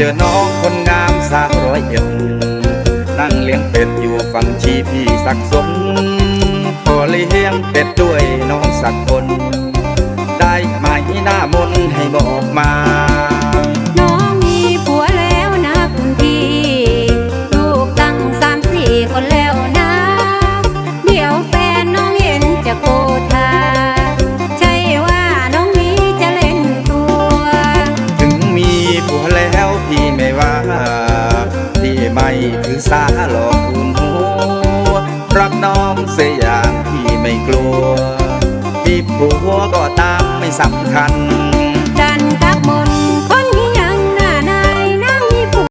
เจอน้องคนงามสาวร้อยเอ็ดนั่งเลี้ยงเป็ดอยู่ฝั่งชีพี่สักสนขอเลี้ยงเป็ดด้วยน้องสักคน ได้ไหมหน้ามนต์ให้บอกมาน้องมีผัวแล้วนะคุณพี่ ลูกตั้งสามสี่คนแล้วนะ เดี๋ยวแฟนน้องเห็นจะโกธาใช่ว่าน้องนี้จะเล่นตัว ถึงมีผัวแล้วพี่ไม่ว่าพี่ ไม่ถือสาหลอกคุณหัวรักน้องเสียอย่างที่ไม่กลัวปีผัวก็ตามไม่สำคัญ